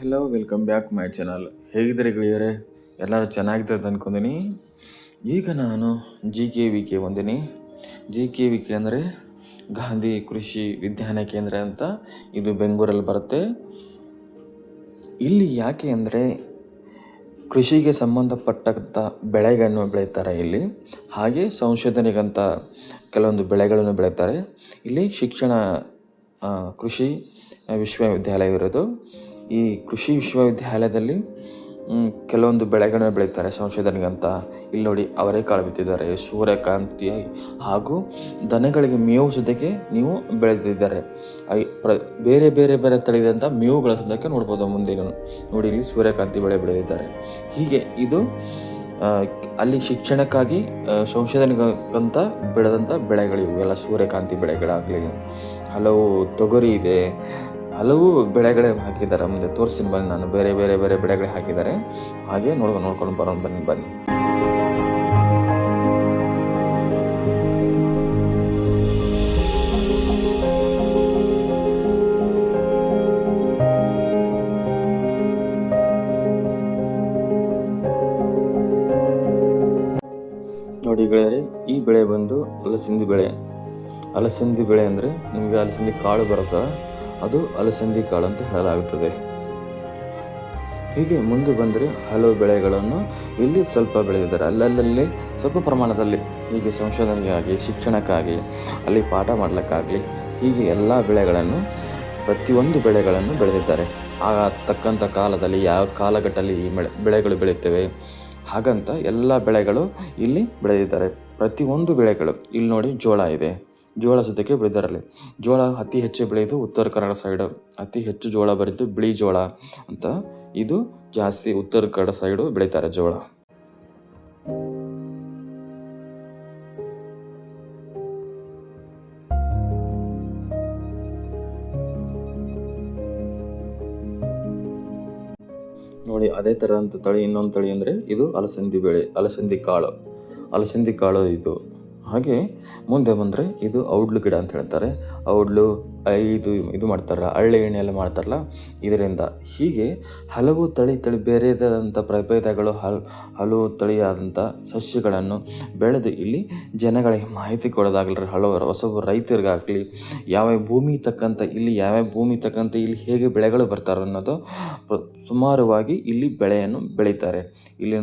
Hello welcome back my channel ಹೇಗಿದ್ದೀರಿ ಗೆಳೆಯರೆ? ಎಲ್ಲರೂ ಚೆನ್ನಾಗಿದ್ದಾರೆ ಅಂದ್ಕೊಂಡಿನಿ ಈಗ ನಾನು ಜಿ ಕೆ ವಿ ಕೆ ಬಂದೀನಿ. ಜಿ ಕೆ ವಿ ಕೆ ಅಂದರೆ ಗಾಂಧಿ ಕೃಷಿ ವಿಜ್ಞಾನ ಕೇಂದ್ರ ಅಂತ ಇದು ಬೆಂಗಳೂರಲ್ಲಿ ಬರುತ್ತೆ. ಇಲ್ಲಿ ಯಾಕೆ ಅಂದರೆ ಕೃಷಿಗೆ ಸಂಬಂಧಪಟ್ಟಂಥ ಬೆಳೆಗಳನ್ನು ಬೆಳೀತಾರೆ ಇಲ್ಲಿ. ಹಾಗೆ ಸಂಶೋಧನೆಗಂತ ಕೆಲವೊಂದು ಬೆಳೆಗಳನ್ನು ಬೆಳೀತಾರೆ. ಇಲ್ಲಿ ಶಿಕ್ಷಣ ಕೃಷಿ ಕೃಷಿ ವಿಶ್ವವಿದ್ಯಾಲಯವಿರೋದು ಈ ಕೃಷಿ ವಿಶ್ವವಿದ್ಯಾಲಯದಲ್ಲಿ ಕೆಲವೊಂದು ಬೆಳೆಗಳನ್ನ ಬೆಳೀತಾರೆ. ಸಂಶೋಧನೆಗಂತ. ಇಲ್ಲಿ ನೋಡಿ ಅವರೆಕಾಳು ಬಿತ್ತಿದ್ದಾರೆ. ಸೂರ್ಯಕಾಂತಿ ಹಾಗೂ ದನಗಳಿಗೆ ಮೇವು ಸದ್ಯಕ್ಕೆ ನೀವು ಬೆಳೆದಿದ್ದಾರೆ. ಐ, ಪ್ರ, ಬೇರೆ ಬೇರೆ ಬೇರೆ ತಳಿದಂಥ ಮೇವುಗಳ ಸದ್ಯಕ್ಕೆ ನೋಡ್ಬೋದು ಮುಂದೆ ನೋಡಿ, ಇಲ್ಲಿ ಸೂರ್ಯಕಾಂತಿ ಬೆಳೆ ಬೆಳೆದಿದ್ದಾರೆ. ಹೀಗೆ ಇದು ಅಲ್ಲಿ ಶಿಕ್ಷಣಕ್ಕಾಗಿ ಸಂಶೋಧನೆಗಂತ ಬೆಳೆದಂಥ ಬೆಳೆಗಳು ಎಲ್ಲ ಸೂರ್ಯಕಾಂತಿ ಬೆಳೆಗಳಾಗಲಿ. ಹಲವು ತೊಗರಿ ಇದೆ. ಹಲವು ಬೆಳೆಗಳೇ ಹಾಕಿದ್ದಾರೆ. ಮುಂದೆ ತೋರಿಸ್ತೀನಿ ಬನ್ನಿ ನಾನು. ಬೇರೆ ಬೇರೆ ಬೇರೆ ಬೆಳೆಗಳೇ ಹಾಕಿದ್ದಾರೆ. ಹಾಗೆ ನೋಡ್ಕೊಂಡು ನೋಡ್ಕೊಂಡು ಬರೋಣ ಬನ್ನಿ ಬನ್ನಿ. ಈ ಬೆಳೆ ಬಂದು ಅಲಸಂದಿ ಬೆಳೆ. ಅಲಸಂದಿ ಬೆಳೆ ಅಂದರೆ ನಿಮಗೆ ಅಲಸಂದಿ ಕಾಳು ಬರುತ್ತಾ? ಅದು ಅಲಸಂದಿ ಕಾಳು ಅಂತ ಹೇಳಲಾಗುತ್ತದೆ. ಹೀಗೆ ಮುಂದೆ ಬಂದರೆ ಹಲವು ಬೆಳೆಗಳನ್ನು ಇಲ್ಲಿ ಸ್ವಲ್ಪ ಬೆಳೆದಿದ್ದಾರೆ. ಅಲ್ಲಲ್ಲಿ ಸ್ವಲ್ಪ ಪ್ರಮಾಣದಲ್ಲಿ ಹೀಗೆ ಸಂಶೋಧನೆಗಾಗಿ, ಶಿಕ್ಷಣಕ್ಕಾಗಿ, ಅಲ್ಲಿ ಪಾಠ ಮಾಡಲಿಕ್ಕಾಗಲಿ ಹೀಗೆ ಎಲ್ಲ ಬೆಳೆಗಳನ್ನು ಪ್ರತಿಯೊಂದು ಬೆಳೆಗಳನ್ನು ಬೆಳೆದಿದ್ದಾರೆ. ಆಗ ತಕ್ಕಂಥ ಕಾಲದಲ್ಲಿ, ಯಾವ ಕಾಲಘಟ್ಟದಲ್ಲಿ ಈ ಬೆಳೆ ಬೆಳೆಗಳು ಬೆಳೆಯುತ್ತವೆ, ಹಾಗಂತ ಎಲ್ಲ ಬೆಳೆಗಳು ಇಲ್ಲಿ ಬೆಳೆದಿದ್ದಾರೆ. ಪ್ರತಿಯೊಂದು ಬೆಳೆಗಳು, ಇಲ್ಲಿ ನೋಡಿ ಜೋಳ ಇದೆ. ಜೋಳ ಜೊತೆಗೆ ಬೆಳೆದಾರಲ್ಲಿ. ಜೋಳ ಅತಿ ಹೆಚ್ಚು ಬೆಳೆಯೋದು ಉತ್ತರ ಕನ್ನಡ ಸೈಡು ಅತಿ ಹೆಚ್ಚು ಜೋಳ ಬರೆದು ಬಿಳಿ ಜೋಳ ಅಂತ ಇದು ಜಾಸ್ತಿ ಉತ್ತರ ಕನ್ನಡ ಸೈಡು ಬೆಳೀತಾರೆ ಜೋಳ. ನೋಡಿ, ಅದೇ ಥರದಂಥ ತಳಿ ಇನ್ನೊಂದು ತಳಿ ಅಂದರೆ ಇದು ಅಲಸಂದಿ ಬೆಳೆ, ಅಲಸಂದಿ ಕಾಳು. ಅಲಸಂದಿ ಕಾಳು ಇದು. ಹಾಗೆ ಮುಂದೆ ಬಂದರೆ ಇದು ಔಡ್ಲು ಗಿಡ ಅಂತ ಹೇಳ್ತಾರೆ. ಔಡ್ಲು, ಐದು ಇದು ಮಾಡ್ತಾರಲ್ಲ ಅಳ್ಳೆ ಎಣ್ಣೆ ಎಲ್ಲ ಮಾಡ್ತಾರಲ್ಲ, ಇದರಿಂದ ಹೀಗೆ ಹಲವು ತಳಿ ತಳಿ ಬೇರೆದಾದಂಥ ಪ್ರಭೇದಗಳು, ಹಲ್, ಹಲವು ತಳಿಯಾದಂಥ ಸಸ್ಯಗಳನ್ನು ಬೆಳೆದು ಇಲ್ಲಿ ಜನಗಳಿಗೆ ಮಾಹಿತಿ ಕೊಡೋದಾಗಲಿ ಹಲವು ಹೊಸಬ ರೈತರಿಗಾಗಲಿ, ಯಾವ ಭೂಮಿ ತಕ್ಕಂಥ ಇಲ್ಲಿ ಯಾವ್ಯಾವ ಭೂಮಿ ತಕ್ಕಂಥ ಇಲ್ಲಿ ಹೇಗೆ ಬೆಳೆಗಳು ಬರ್ತಾರೆ ಅನ್ನೋದು ಸುಮಾರುವಾಗಿ ಇಲ್ಲಿ ಬೆಳೆಯನ್ನು ಬೆಳೀತಾರೆ. ಇಲ್ಲಿ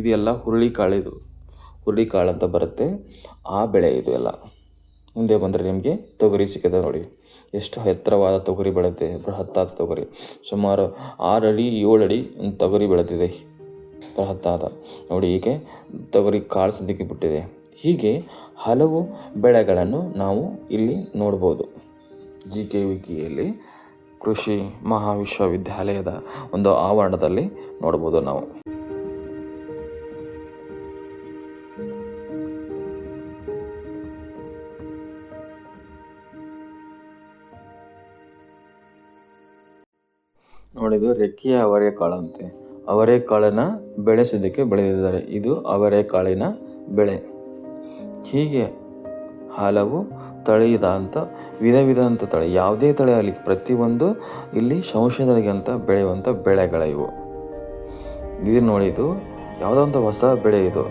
ಇದೆಲ್ಲ ಹುರುಳಿ ಕಾಳಿದು ಇದು ಎಲ್ಲ ಹುರುಳಿ ಕಾಳು ಅಂತ ಬರುತ್ತೆ. ಆ ಬೆಳೆ ಇದು ಎಲ್ಲ. ಮುಂದೆ ಬಂದರೆ ನಿಮಗೆ ತೊಗರಿ ಸಿಕ್ಕಿದೆ ನೋಡಿ. ಎಷ್ಟು ಎತ್ತರವಾದ ತೊಗರಿ ಬೆಳೆದಿದೆ. ಬೃಹತ್ತಾದ ತೊಗರಿ. ಸುಮಾರು ಆರು ಅಡಿ, ಏಳು ಅಡಿ ತೊಗರಿ ಬೆಳೆದಿದೆ. ಬೃಹತ್ತಾದ. ನೋಡಿ ಹೀಗೆ ತೊಗರಿ ಕಾಳು ಸಿಕ್ಕಿ ಬಿಟ್ಟಿದೆ. ಹೀಗೆ ಹಲವು ಬೆಳೆಗಳನ್ನು ನಾವು ಇಲ್ಲಿ ನೋಡ್ಬೋದು. ಜಿ ಕೆ ವಿಕಿಯಲ್ಲಿ ಕೃಷಿ ಮಹಾವಿಶ್ವವಿದ್ಯಾಲಯದ ಒಂದು ಆವರಣದಲ್ಲಿ ನೋಡ್ಬೋದು ನಾವು. ನೋಡಿದು ರೆಕ್ಕೆಯ ಅವರೆಕಾಳು ಅಂತೆ. ಅವರೆಕಾಳನ್ನ ಬೆಳೆಸೋದಕ್ಕೆ ಬೆಳೆದಿದ್ದಾರೆ. ಇದು ಅವರೆಕಾಳಿನ ಬೆಳೆ. ಹೀಗೆ ಹಲವು ತಳಿದಂಥ ವಿಧ ವಿಧಂತ ತಳಿ, ಯಾವುದೇ ತಳಿ ಆಗಲಿ, ಪ್ರತಿಯೊಂದು ಇಲ್ಲಿ ಸಂಶೋಧನೆಗೆ ಅಂತ ಬೆಳೆಯುವಂಥ ಬೆಳೆಗಳ ಇವು. ಇದು ನೋಡಿದ್ದು ಯಾವುದೋ ಒಂದು ಹೊಸ ಬೆಳೆ ಇದು.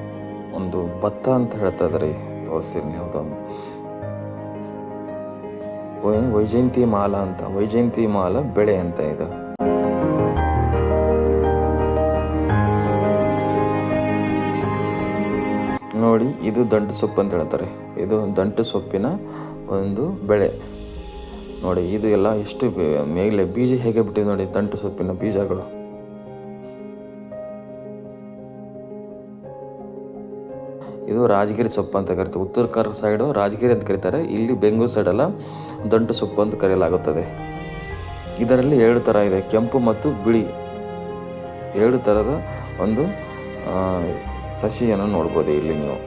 ಒಂದು ಭತ್ತ ಅಂತ ಹೇಳ್ತಾ ಇದ್ದಾರೆ. ತೋರಿಸಿರ್ಲಿ ಯಾವುದೋ ಒಂದು. ವೈಜಯಂತಿ ಮಾಲ ಅಂತ, ವೈಜಯಂತಿ ಮಾಲ ಬೆಳೆ ಅಂತ ಇದು. ನೋಡಿ, ಇದು ದಂಟು ಸೊಪ್ಪು ಅಂತ ಹೇಳ್ತಾರೆ. ಇದು ದಂಟು ಸೊಪ್ಪಿನ ಒಂದು ಬೆಳೆ. ನೋಡಿ, ಇದು ಎಲ್ಲ ಎಷ್ಟು ಮೇಲೆ ಬೀಜ ಹೇಗೆ ಬಿಟ್ಟಿದೆ ನೋಡಿ, ದಂಟು ಸೊಪ್ಪಿನ ಬೀಜಗಳು. ಇದು ರಾಜಗಿರಿ ಸೊಪ್ಪು ಅಂತ ಕರಿತಾರೆ ಉತ್ತರ ಕನ್ನಡ ಸೈಡು ರಾಜಗಿರಿ ಅಂತ ಕರೀತಾರೆ. ಇಲ್ಲಿ ಬೆಂಗಳೂರು ಸೈಡೆಲ್ಲ ದಂಟು ಸೊಪ್ಪು ಅಂತ ಕರೆಯಲಾಗುತ್ತದೆ. ಇದರಲ್ಲಿ ಎರಡು ಥರ ಇದೆ, ಕೆಂಪು ಮತ್ತು ಬಿಳಿ. ಎರಡು ಥರದ ಒಂದು ಸಸಿಯನ್ನು ನೋಡ್ಬೋದು ಇಲ್ಲಿ ನೀವು?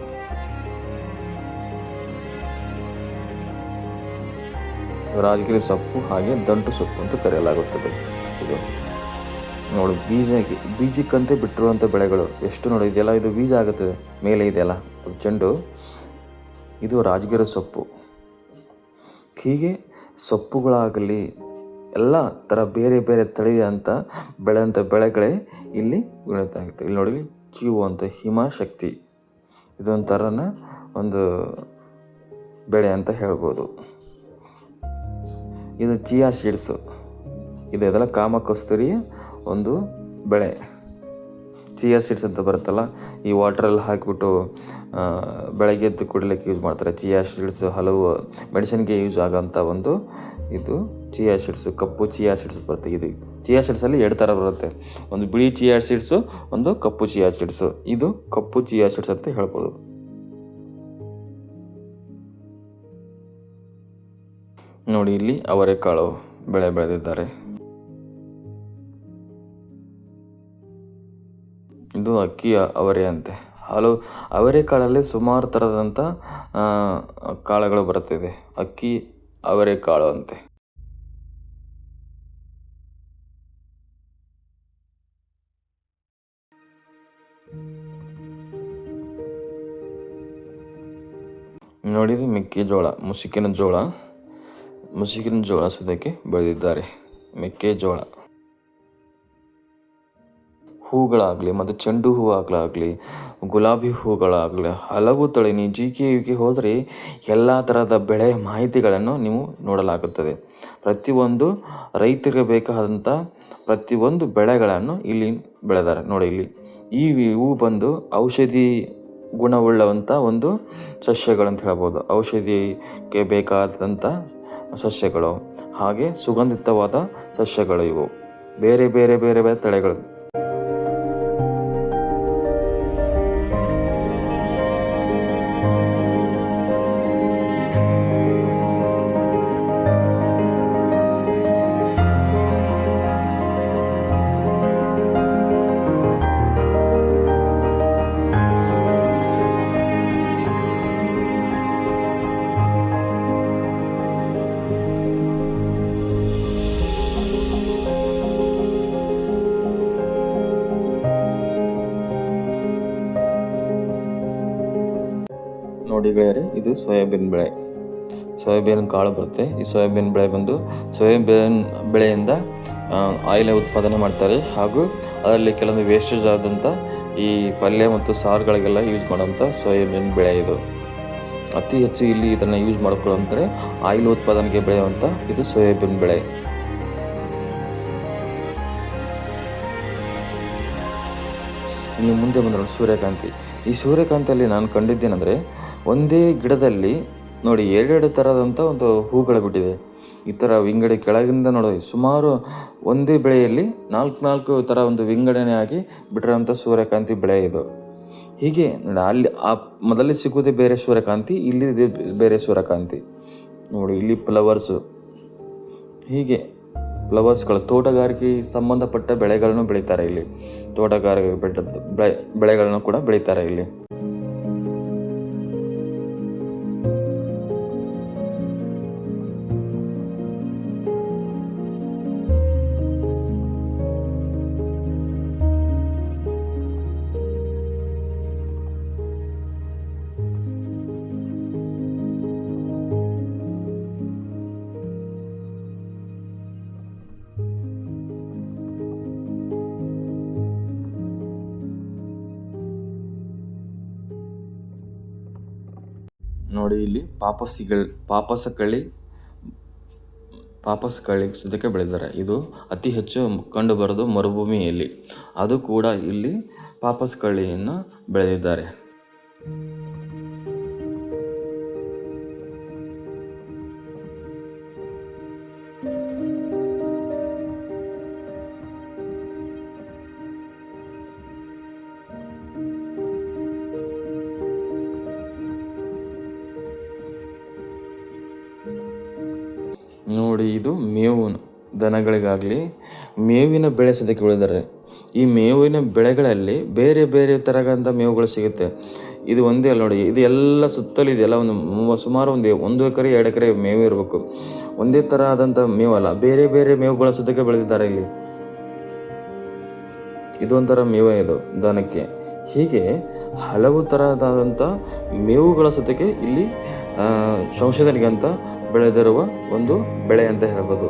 ರಾಜಗಿರಿ ಸೊಪ್ಪು ಹಾಗೆ ದಂಟು ಸೊಪ್ಪು ಅಂತ ಕರೆಯಲಾಗುತ್ತದೆ. ಇದು ನೋಡು ಬೀಜ ಬೀಜಕ್ಕಂತೆ ಬಿಟ್ಟಿರುವಂಥ ಬೆಳೆಗಳು ಎಷ್ಟು ನೋಡಿ, ಇದೆಲ್ಲ ಇದು ಬೀಜ ಆಗುತ್ತದೆ, ಮೇಲೆ ಇದೆಯಲ್ಲ, ಅದು ಚೆಂಡು. ಇದು ರಾಜಗಿರಿ ಸೊಪ್ಪು. ಹೀಗೆ ಸೊಪ್ಪುಗಳಾಗಲಿ, ಎಲ್ಲ ಥರ ಬೇರೆ ಬೇರೆ ತಳಿಯಂಥ ಬೆಳೆದಂಥ ಬೆಳೆಗಳೇ ಇಲ್ಲಿ ಬೆಳೀತಾಗುತ್ತೆ ಇಲ್ಲಿ ನೋಡಿ ಕ್ಯೂ ಅಂತ ಹಿಮಶಕ್ತಿ. ಇದೊಂಥರನ ಒಂದು ಬೆಳೆ ಅಂತ ಹೇಳ್ಬೋದು. ಇದು ಚಿಯಾ ಸೀಡ್ಸು. ಇದು ಇದೆಲ್ಲ ಕಾಮಕಸ್ತೂರಿಯ ಒಂದು ಬೆಳೆ. ಚಿಯಾ ಸೀಡ್ಸ್ ಅಂತ ಬರುತ್ತಲ್ಲ, ಈ ವಾಟ್ರಲ್ಲಿ ಹಾಕಿಬಿಟ್ಟು ಬೆಳಗ್ಗೆ ಎದ್ದು ಕುಡಿಲಿಕ್ಕೆ ಯೂಸ್ ಮಾಡ್ತಾರೆ. ಚಿಯಾ ಸೀಡ್ಸ್ ಹಲವು ಮೆಡಿಸಿನ್ಗೆ ಯೂಸ್ ಆಗೋಂಥ ಒಂದು ಇದು ಚಿಯಾ ಸೀಡ್ಸು ಕಪ್ಪು ಚಿಯಾ ಸೀಡ್ಸ್ ಬರುತ್ತೆ. ಇದು ಚಿಯಾ ಸೀಡ್ಸಲ್ಲಿ ಎರಡು ಥರ ಬರುತ್ತೆ. ಒಂದು ಬಿಳಿ ಚಿಯಾ ಸೀಡ್ಸು ಒಂದು ಕಪ್ಪು ಚಿಯಾ ಸೀಡ್ಸು ಇದು ಕಪ್ಪು ಚಿಯಾ ಸೀಡ್ಸ್ ಅಂತ ಹೇಳ್ಬೋದು. ನೋಡಿ ಇಲ್ಲಿ ಅವರೆಕಾಳು ಬೆಳೆ ಬೆಳೆದಿದ್ದಾರೆ. ಇದು ಅಕ್ಕಿಯ ಅವರೆ ಅಂತೆ. ಹಲವು ಅವರೆಕಾಳಲ್ಲಿ ಸುಮಾರು ಥರದಂಥ ಕಾಳುಗಳು ಬರುತ್ತಿದೆ. ಅಕ್ಕಿ ಅವರೆಕಾಳು ಅಂತೆ ನೋಡಿದ್ರೆ ಮೆಕ್ಕೆಜೋಳ ಮುಸುಕಿನ ಜೋಳ ಮುಸುಕಿನ ಜೋಳ ಸದ್ಯಕ್ಕೆ ಬೆಳೆದಿದ್ದಾರೆ ಮೆಕ್ಕೆಜೋಳ. ಹೂಗಳಾಗಲಿ, ಮತ್ತು ಚೆಂಡು ಹೂ ಆಗಲಾಗಲಿ ಗುಲಾಬಿ ಹೂಗಳಾಗಲಿ, ಹಲವು ತಳಿ ನೀವು ಜಿ ಕೆ ಯುಗೆ ಹೋದರೆ ಎಲ್ಲ ಥರದ ಬೆಳೆ ಮಾಹಿತಿಗಳನ್ನು ನೀವು ನೋಡಲಾಗುತ್ತದೆ. ಪ್ರತಿಯೊಂದು ರೈತರಿಗೆ ಬೇಕಾದಂಥ ಪ್ರತಿಯೊಂದು ಬೆಳೆಗಳನ್ನು ಇಲ್ಲಿ ಬೆಳೆದಾರೆ. ನೋಡಿ ಇಲ್ಲಿ, ಈ ಹೂ ಬಂದು ಔಷಧಿ ಗುಣವುಳ್ಳವಂಥ ಒಂದು ಸಸ್ಯಗಳಂತ ಹೇಳ್ಬೋದು. ಔಷಧಿಗೆ ಬೇಕಾದಂಥ ಸಸ್ಯಗಳು, ಹಾಗೆ ಸುಗಂಧಿತವಾದ ಸಸ್ಯಗಳು ಇವು. ಬೇರೆ ಬೇರೆ ಬೇರೆ ಬೇರೆ ತಳಿಗಳು. ಗೆಳೆಯರೆ ಇದು ಸೋಯಾಬೀನ್ ಬೆಳೆ. ಸೋಯಾಬೀನ್ ಕಾಳು ಬರುತ್ತೆ. ಈ ಸೋಯಾಬೀನ್ ಬೆಳೆ ಬಂದು ಸೋಯಾಬೀನ್ ಬೆಳೆಯಿಂದ ಆಯಿಲ್ ಉತ್ಪಾದನೆ ಮಾಡ್ತಾರೆ. ಹಾಗೂ ಅದರಲ್ಲಿ ಕೆಲವೊಂದು ವೇಸ್ಟೇಜ್ ಆದಂಥ ಈ ಪಲ್ಯ ಮತ್ತು ಸಾರುಗಳಿಗೆಲ್ಲ ಯೂಸ್ ಮಾಡೋಂಥ ಸೋಯಾಬೀನ್ ಬೆಳೆ ಇದು. ಅತಿ ಹೆಚ್ಚು ಇಲ್ಲಿ ಇದನ್ನು ಯೂಸ್ ಮಾಡ್ಕೊಳ್ಳೋಂತಾರೆ ಆಯಿಲ್ ಉತ್ಪಾದನೆಗೆ ಬೆಳೆಯುವಂಥ ಇದು ಸೋಯಾಬೀನ್ ಬೆಳೆ. ಇನ್ನು ಮುಂದೆ ಬಂದ್ರೆ ಸೂರ್ಯಕಾಂತಿ. ಈ ಸೂರ್ಯಕಾಂತಿಯಲ್ಲಿ ನಾನು ಕಂಡಿದ್ದೇನೆಂದರೆ, ಒಂದೇ ಗಿಡದಲ್ಲಿ ನೋಡಿ ಎರಡೆರಡು ಥರದಂಥ ಒಂದು ಹೂಗಳು ಬಿಟ್ಟಿದೆ. ಈ ಥರ ವಿಂಗಡೆ ಕೆಳಗಿಂದ ನೋಡಿ ಸುಮಾರು ಒಂದೇ ಬೆಳೆಯಲ್ಲಿ ನಾಲ್ಕು ನಾಲ್ಕು ಥರ ಒಂದು ವಿಂಗಡಣೆ ಆಗಿ ಬಿಟ್ಟಿರೋಂಥ ಸೂರ್ಯಕಾಂತಿ ಬೆಳೆ ಇದು. ಹೀಗೆ ನೋಡಿ, ಅಲ್ಲಿ ಆ ಮೊದಲೇ ಸಿಗೋದೇ ಬೇರೆ ಸೂರ್ಯಕಾಂತಿ, ಇಲ್ಲಿದೆ ಬೇರೆ ಸೂರ್ಯಕಾಂತಿ. ನೋಡಿ, ಇಲ್ಲಿ ಫ್ಲವರ್ಸು ಹೀಗೆ ಫ್ಲವರ್ಸ್ಗಳು ತೋಟಗಾರಿಕೆ ಸಂಬಂಧಪಟ್ಟ ಬೆಳೆಗಳನ್ನು ಬೆಳೀತಾರೆ ಇಲ್ಲಿ. ತೋಟಗಾರಿಕೆ ಬೆಳೆ ಬೆಳೆಗಳನ್ನು ಕೂಡ ಬೆಳೀತಾರೆ ಇಲ್ಲಿ. ನೋಡಿ ಇಲ್ಲಿ ಪಾಪಸಿಗಳು, ಪಾಪಸಕಳಿ ಪಾಪಸ್ ಕಳಿ ಸದ್ಯಕ್ಕೆ ಬೆಳೆದಿದ್ದಾರೆ. ಇದು ಅತಿ ಹೆಚ್ಚು ಕಂಡು ಬರೋದು ಮರುಭೂಮಿಯಲ್ಲಿ. ಅದು ಕೂಡ ಇಲ್ಲಿ ಪಾಪಸ್ ಕಳ್ಳಿಯನ್ನು ಬೆಳೆದಿದ್ದಾರೆ. ದನಗಳಿಗಾಗಲಿ, ಮೇವಿನ ಬೆಳೆ ಸದ್ಯಕ್ಕೆ ಬೆಳೆದಿದ್ದಾರೆ ಈ ಮೇವಿನ ಬೆಳೆಗಳಲ್ಲಿ ಬೇರೆ ಬೇರೆ ಥರದಂಥ ಮೇವುಗಳು ಸಿಗುತ್ತೆ. ಇದು ಒಂದೇ ಅಲ್ಲ ನೋಡಿ, ಇದು ಎಲ್ಲ ಸುತ್ತಲೂ ಇದೆಲ್ಲ ಒಂದು ಸುಮಾರು ಒಂದು ಒಂದು ಎಕರೆ, ಎರಡು ಎಕರೆ ಮೇವು ಇರಬೇಕು. ಒಂದೇ ಥರ ಆದಂಥ ಮೇವಲ್ಲ, ಬೇರೆ ಬೇರೆ ಮೇವುಗಳ ಸದ್ಯಕ್ಕೆ ಬೆಳೆದಿದ್ದಾರೆ ಇಲ್ಲಿ. ಇದೊಂಥರ ಮೇವೆ ಇದು, ದನಕ್ಕೆ. ಹೀಗೆ ಹಲವು ಥರದಾದಂಥ ಮೇವುಗಳ ಸದ್ಯಕ್ಕೆ ಇಲ್ಲಿ ಸಂಶೋಧನೆಗಂತ ಬೆಳೆದಿರುವ ಒಂದು ಬೆಳೆ ಅಂತ ಹೇಳ್ಬೋದು.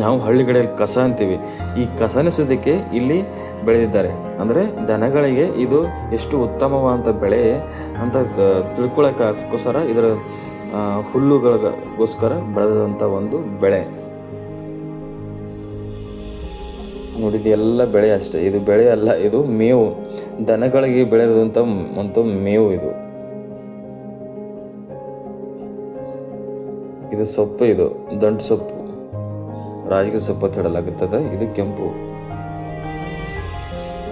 ನಾವು ಹಳ್ಳಿಗಡೆಯಲ್ಲಿ ಕಸ ಅಂತೀವಿ. ಈ ಕಸನಿಸೋದಕ್ಕೆ ಇಲ್ಲಿ ಬೆಳೆದಿದ್ದಾರೆ. ಅಂದರೆ ದನಗಳಿಗೆ ಇದು ಎಷ್ಟು ಉತ್ತಮವಾದಂಥ ಬೆಳೆ ಅಂತ ತಿಳ್ಕೊಳ್ಳೋಕ್ಕೋಸ್ಕರ ಇದರ ಹುಲ್ಲುಗಳಿಗೋಸ್ಕರ ಬೆಳೆದಂಥ ಒಂದು ಬೆಳೆ. ನೋಡಿದ ಎಲ್ಲ ಬೆಳೆ ಅಷ್ಟೇ. ಇದು ಬೆಳೆ ಅಲ್ಲ, ಇದು ಮೇವು. ದನಗಳಿಗೆ ಬೆಳೆದಂಥ ಒಂದು ಮೇವು ಇದು. ಇದು ಸೊಪ್ಪು ಇದು, ದಂಟು ಸೊಪ್ಪು. ರಾಜಗಿರಿ ಸೊಪ್ಪು ಹೇಳಲಾಗುತ್ತದೆ ಇದು ಕೆಂಪು.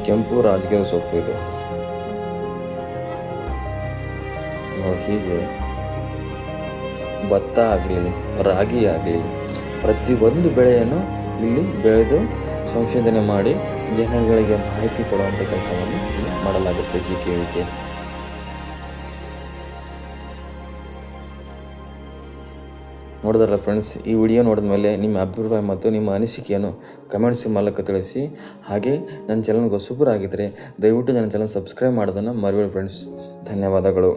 ಕೆಂಪು ರಾಜಗಿರಿ ಸೊಪ್ಪು ಇದು. ಹೀಗೆ. ಭತ್ತ ಆಗಲಿ, ರಾಗಿ ಆಗಲಿ, ಪ್ರತಿಯೊಂದು ಬೆಳೆಯನ್ನು ಇಲ್ಲಿ ಬೆಳೆದು ಸಂಶೋಧನೆ ಮಾಡಿ ಜನಗಳಿಗೆ ಮಾಹಿತಿ ಕೊಡುವಂಥ ಕೆಲಸವನ್ನು ಮಾಡಲಾಗುತ್ತೆ. ಜಿ ಕೆ ವಿ ಕೆ ನೋಡಿದ್ರಲ್ಲ ಫ್ರೆಂಡ್ಸ್ ಈ ವಿಡಿಯೋ ನೋಡಿದ ಮೇಲೆ ನಿಮ್ಮ ಅಭಿಪ್ರಾಯ ಮತ್ತು ನಿಮ್ಮ ಅನಿಸಿಕೆಯನ್ನು ಕಮೆಂಟ್ಸ್ ಮೂಲಕ ತಿಳಿಸಿ. ಹಾಗೆ ನನ್ನ ಚಾನಲ್ಗೆ ಹೊಸಬರಾಗಿದ್ದರೆ ದಯವಿಟ್ಟು ನನ್ನ ಚಾನಲ್ ಸಬ್ಸ್ಕ್ರೈಬ್ ಮಾಡೋದನ್ನು ಮರಿಬೇಡಿ ಫ್ರೆಂಡ್ಸ್ ಧನ್ಯವಾದಗಳು.